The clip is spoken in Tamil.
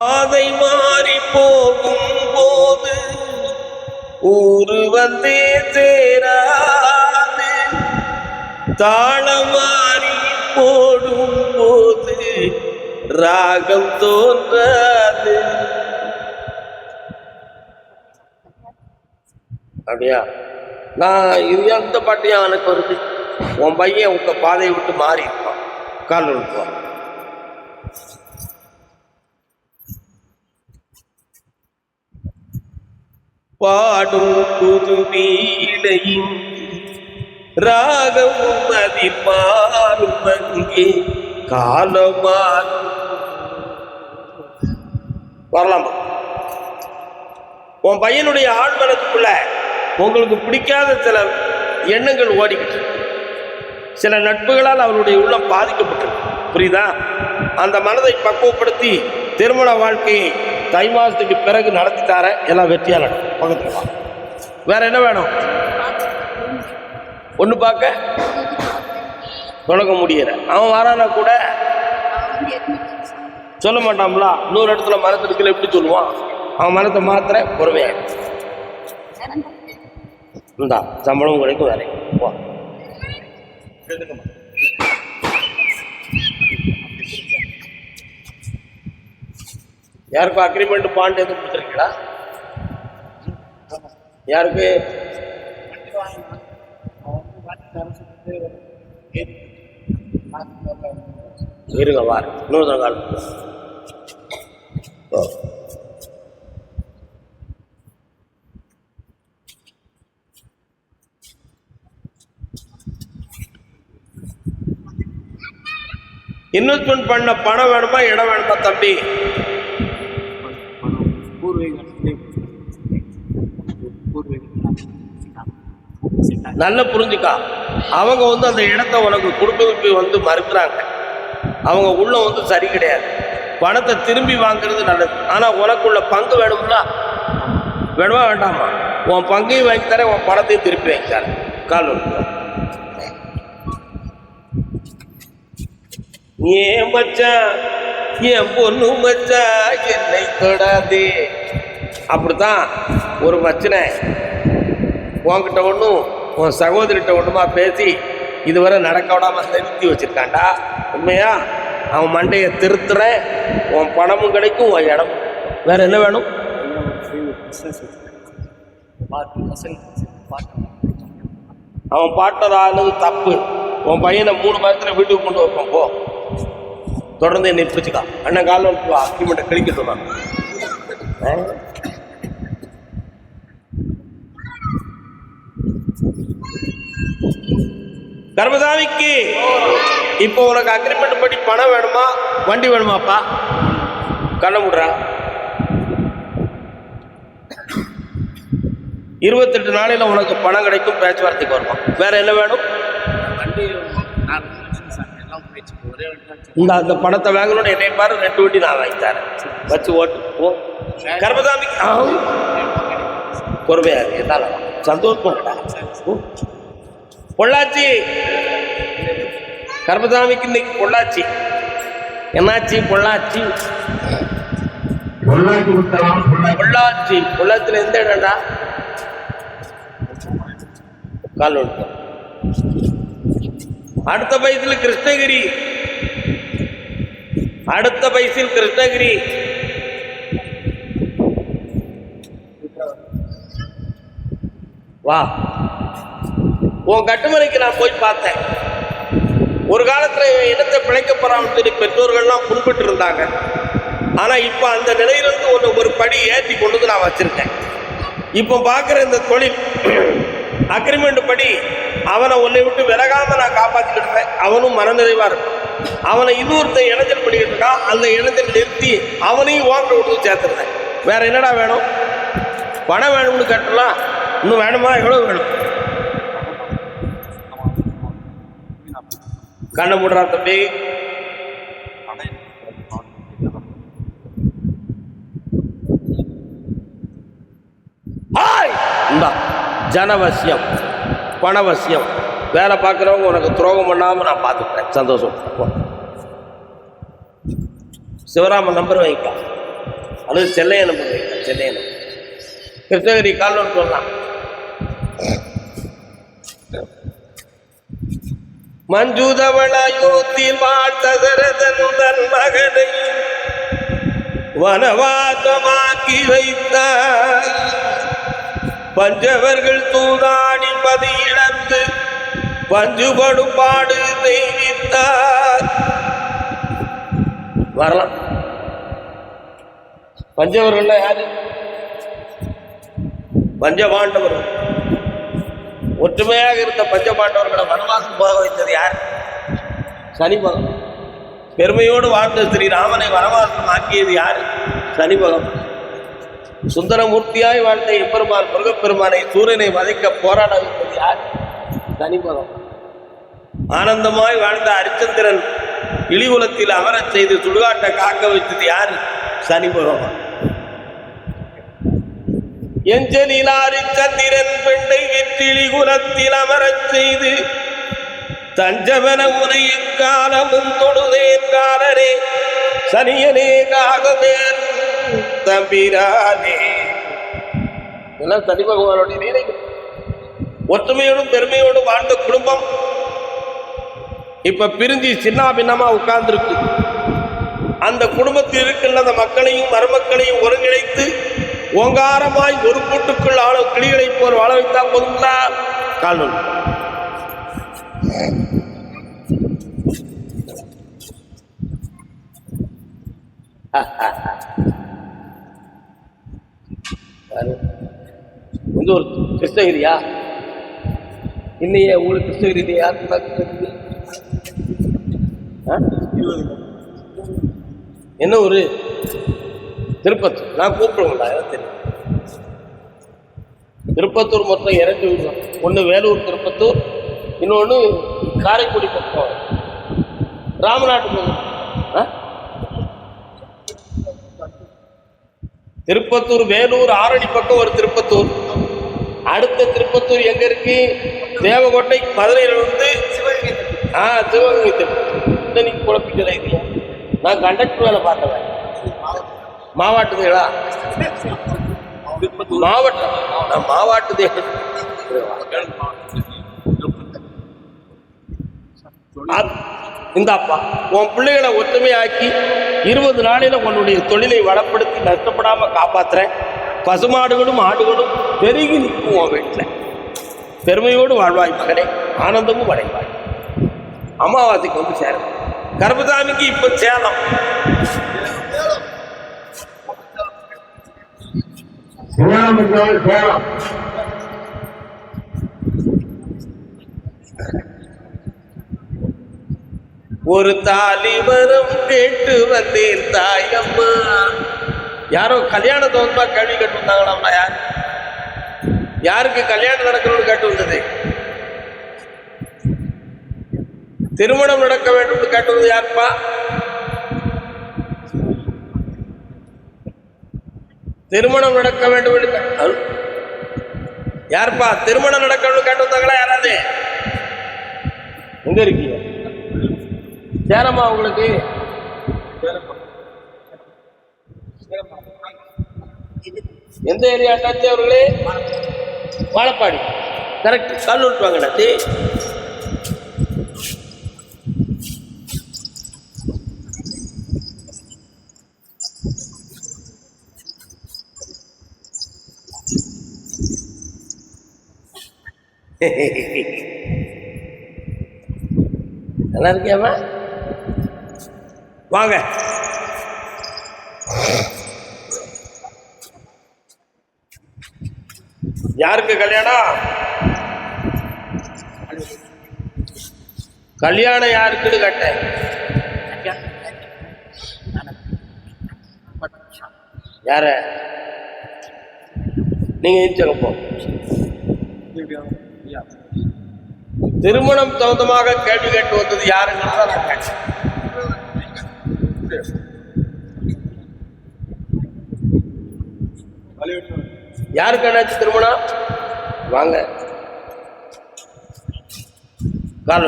பாதை மாறி போகும் போது ஊரு வந்தே சேராது. தாளம் மாறி போடும் போது ராகம் தோன்றாது. அப்படியா? நான் இது எந்த பாட்டையும் அவனுக்கு வருது? உன் பையன் உங்க பாதையை விட்டு மாறி இருப்பான் கால் இருப்பான் பாடும் புது வீணையும் ராகமும் அதிமாறும் அங்கே காலமாறும் வரலாமா உன் பையனுடைய ஆழ்மனத்துக்குள்ள உங்களுக்கு பிடிக்காத சில எண்ணங்கள் ஓடிக்கிட்டு சில நட்புகளால் அவருடைய உள்ளம் பாதிக்கப்பட்டிருக்கு. புரியுதா? அந்த மனதை பக்குவப்படுத்தி திருமண வாழ்க்கையை தை மாதத்துக்கு பிறகு நடத்தி தர எல்லாம் வெற்றியாக நடக்கும். பக்கத்துல வேற என்ன வேணும்? ஒன்று பார்க்க? தொடங்க முடியல. அவன் வரானா கூட? சொல்ல மாட்டான்ல. இன்னொரு இடத்துல மரத்திற்குள்ள எப்படி சொல்லுவான். அவன் மரத்தை மாத்திர பொறுமையாக இந்தா சம்பளம் கிடைக்கும் வேலை போ. யாருக்கும் அக்ரிமெண்ட் பாண்ட் எதுவும் கொடுத்துருக்கீங்களா? யாருக்கு? இருங்க வார் இன்னொரு கால் ஓ இன்வெஸ்ட்மெண்ட் பண்ண பணம் வேணுமா இடம் வேணுமா தம்பி? நல்லா புரிஞ்சுக்கா. அவங்க வந்து அந்த இடத்த உனக்கு கொடுக்கறதுக்கு வந்து மறுக்கிறாங்க. அவங்க உள்ள வந்து சரி கிடையாது. பணத்தை திரும்பி வாங்குறது நல்லது. ஆனால் உனக்குள்ள பங்கு வேணும்னா வேணுமா வேண்டாமா? உன் பங்கையும் வாங்கி தரேன் உன் பணத்தையும் திருப்பி வாங்கி தரேன். கால் ஏன் மச்சான்? என் பொண்ணு மச்சா என்னை தொடாதே. அப்படித்தான் ஒரு மச்சனை உன்கிட்ட ஒன்றும் உன் சகோதரிகிட்ட ஒன்றுமா பேசி இதுவரை நடக்க விடாமல் நிறுத்தி வச்சிருக்கான்டா. உண்மையா? அவன் மண்டையை திருத்துறேன் உன் பணமும் கிடைக்கும் உன் இடம் வேற என்ன வேணும்? அவன் பாட்டர் தப்பு. உன் பையனை மூணு மாதத்துல வீட்டுக்கு கொண்டு வைப்போம் போ. தொடர்ந்து என்னை பிடிச்சிக்கா. அண்ணன் காலம் அக்ரிமெண்ட்டை கழிக்க சொல்றான் கர்மசாமிக்கு இப்போ உனக்கு அக்ரிமெண்ட் படி பணம் வேணுமா? வண்டி வேணுமாப்பா? கண்ண விடுறா. இருபத்தெட்டு நாளையில் உனக்கு பணம் கிடைக்கும் பேச்சுவார்த்தைக்கு வருமா? வேற என்ன வேணும்? இந்த அந்த பணத்தை வாங்கணும்னு என்னை பாரு ரெண்டு வண்டி நான் வாங்கி தரேன். வச்சு ஓட்டு போ கர்மதாமிக்கு ஆ. இருந்தாலும் சந்தோஷம் பொள்ளாச்சி. கர்மசாமிக்கு இன்னைக்கு பொள்ளாச்சி. என்னாச்சு? பொள்ளாச்சி. பொள்ளாச்சி பொள்ளாச்சியில் எந்த இடம்டா கால் அடுத்த பைசில் கிருஷ்ணகிரி. அடுத்த பைசில் கிருஷ்ணகிரி. வா. உன் கட்டுமனைக்கு நான் போய் பார்த்தேன். ஒரு காலத்தில் இடத்தை பிழைக்க போறான்னு சொல்லி பெற்றோர்கள்லாம் குறிப்பிட்டு இருந்தாங்க. ஆனால் இப்போ அந்த நிலையிலிருந்து ஒன்று ஒரு படி ஏற்றி கொண்டு வந்து நான் வச்சுருக்கேன். இப்போ பார்க்குற இந்த தொழில் அக்ரிமெண்ட் படி அவனை உன்னை விட்டு விலகாமல் நான் காப்பாற்றிக்கிட்டேன் அவனும் மனநிறைவாக இருக்கும். அவனை இன்னொருத்தன் இணைஞ்சல் பண்ணிக்கிட்டு இருக்கான் அந்த இணைஞ்சல் நிறுத்தி அவனையும் ஓட்ட விட்டு சேர்த்துருந்தேன் வேறு என்னடா வேணும்? பணம் வேணும்னு கட்டலாம் இன்னும் வேணுமா? எவ்வளோ வேணும்? கண்ணை மூடுறா தம்பி. ஜனவசியம் பணவசியம். வேலை பார்க்குறவங்க உனக்கு துரோகம் பண்ணாமல் நான் பார்த்துக்கிறேன். சந்தோஷம். சிவராமன் நம்பர் வைக்கலாம் அல்லது வைக்கிறேன் சென்னையை நம்பர் கிருஷ்ணகிரி கால்வன் சொல்லலாம் மஞ்சுதவளையோத்தில் வாழ்த்ததரதன் தன் மகனை வனவாசமாக்கி வைத்தார். பஞ்சவர்கள் தூதாடி பதியிழந்து பஞ்சுபடும் பாடு தெய்வித்தார் வரலாம். பஞ்சவர்கள் யாரு? பஞ்சபாண்டவர்கள் ஒற்றுமையாக இருந்த பஞ்சபாண்டவர்களை வனவாசம் போக வைத்தது யார்? சனி பகவான். பெருமையோடு வாழ்ந்த ஸ்ரீராமனை வனவாசம் ஆக்கியது யார்? சனி பகவான். சுந்தரமூர்த்தியாய் வாழ்ந்த எம்பெருமான் முருகப்பெருமானை சூரியனை வதைக்க போராட வைத்தது யார்? சனி பகவான். ஆனந்தமாய் வாழ்ந்த அரிச்சந்திரன் இழிகுலத்தில் அமரச் செய்து சுடுகாட்டை காக்க வைத்தது யார்? சனி பகவான். எஞ்சலிலாரி சந்திரன் பெண்டை வெற்றிலி குலத்தில் அமரச் செய்து தஞ்சவன முனைய காலமும் தொடுதேன் காலரே சனியனே காகவேன் தம்பிரானே. இதெல்லாம் சனி பகவானுடைய நினைவு ஒற்றுமையோடும் பெருமையோடும் வாழ்ந்த குடும்பம். இப்ப பிரிஞ்சு சின்ன பின்னமா உட்கார்ந்துருக்கு. அந்த குடும்பத்தில் இருக்கின்ற அந்த மக்களையும் மருமக்களையும் ஒருங்கிணைத்து ஓங்காரமாய் ஒரு கூட்டுக்குள் ஆள கிளிகளைப் போல் வாழ வைத்தா போதுங்களா? கால் நூல். வந்து ஒரு கிருஷ்ணகிரியா? இல்லையே உங்களுக்கு கிருஷ்ணகிரி இல்லையா என்ன ஒரு திருப்பத்தூர். நான் கூப்பிடுவேன்டா எனக்கு தெரியும். திருப்பத்தூர் மொத்தம் இரண்டு ஊர். ஒன்று வேலூர் திருப்பத்தூர். இன்னொன்று காரைக்குடி பக்கம். ராமநாட்டுக்கு ஆ? திருப்பத்தூர் வேலூர் ஆரணி பக்கம் ஒரு திருப்பத்தூர். அடுத்த திருப்பத்தூர் எங்க இருக்கு? தேவகோட்டை மதுரையில் வந்து ஆ சிவகங்கை குழப்பிக்கல இல்லையா? நான் கண்டக்டர் வேலை பார்த்தவன். மாவாட்டுதுகளா மாவட்டம் நான் மாவாட்டுதே இந்தாப்பா உன் பிள்ளைகளை ஒற்றுமையாக்கி இருபது நாளில உன்னுடைய தொழிலை வளப்படுத்தி நஷ்டப்படாம காப்பாத்துறேன். பசுமாடுகளும் ஆடுகளும் பெருகி நிற்கும் உன் வீட்டில். பெருமையோடு வாழ்வாய் மகனே ஆனந்தமும் அடைவாய். அமாவாசைக்கு வந்து சேரும். கர்பதாமிக்கு இப்ப சேலம். சேலம் என்றால் சேலம் ஒரு தாலி கேட்டு வந்தேன் தாயம்மா யாரோ கல்யாண தோந்தா கேள்வி கேட்டு வந்தாங்களாம்னா யார்? யாருக்கு கல்யாணம் நடக்கணும்னு கேட்டு வந்தது? திருமணம் நடக்க வேண்டும் கேட்டு வந்தது யாருப்பா? திருமணம் நடக்க வேண்டும் என்று யாருப்பா? திருமணம் நடக்கணும்னு கேட்டு வந்தாங்களா யாராவது? எங்க இருக்கீங்க? சேரமா உங்களுக்கு. எந்த ஏரியா அவர்களே? வாழப்பாடி. கரெக்ட் கால் வாங்க நல்லா இருக்கியாமா வாங்க. யாருக்கு கல்யாணம்? கல்யாணம் யாருக்குன்னு கேட்டேன். யார? நீங்க எந்திரிச்சங்க போ திருமணம் சம்பந்தமாக கேள்வி கேட்டு வந்தது யாருங்கிறத நான் கேட்டேன். யாருக்கு என்னாச்சு திருமணம்? வாங்க. கால்